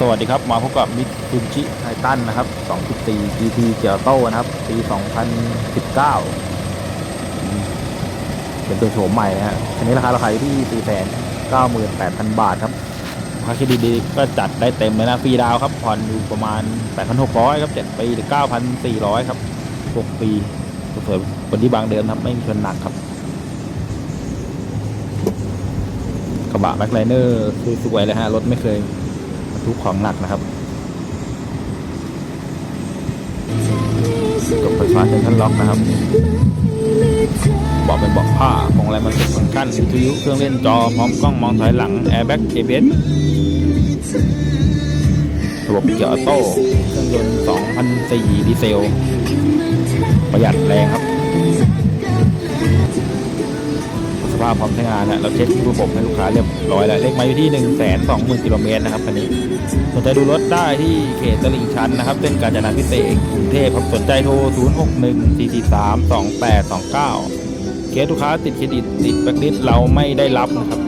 สวัสดีครับ มาพบกับมิตซูบิชิไททันนะครับ 2.4 GT เกียร์โต้นะครับ ปี 2019 เป็นตัวโฉมใหม่นะฮะคันนี้ราคาราคาอยู่ที่ 498,000 บาทครับราคาคิดดีๆก็จัดได้เต็มเลยนะฟรีดาวครับ ผ่อนอยู่ประมาณ 8,600 ครับ 7 ปีหรือ 9,400 ครับ 6 ปีเผื่อคนที่บางเดิมครับ ไม่มีชนหนักครับ กระบะแบ็คไลเนอร์สวยๆเลยฮะ รถไม่เคย ทุกของหนักนะครับจบไฟฟ้าเซ็นทรัลล็อกนะครับเบอกเป็นเบอกผ้าของอะไรมันสุดฟังก์ชันวิทยุเครื่องเล่นจอพร้อมกล้องมองถอยหลังแอร์แบ็ก ABS ระบบเกียร์ออโต้เครื่องยนต์2004ดีเซล ประหยัดแรงครับ ภาพพร้อมใช้งานนะเราเช็คระบบให้ลูกค้าเรียบร้อยแล้วเลขไมาอยู่ที่1 2 0 0 0 0กิโลเมตรนะครับคันนี้สนใจดูรถได้ที่เขตตลิ่งชันนะครับเส้นกาญจนาพิเศษกรุงเทพครับสนใจโทร 0 6 1 4 4 3 2 8 2 9 เคสลูกค้าติดเครดิตติดแบ็คลิสต์เราไม่ได้รับนะครับ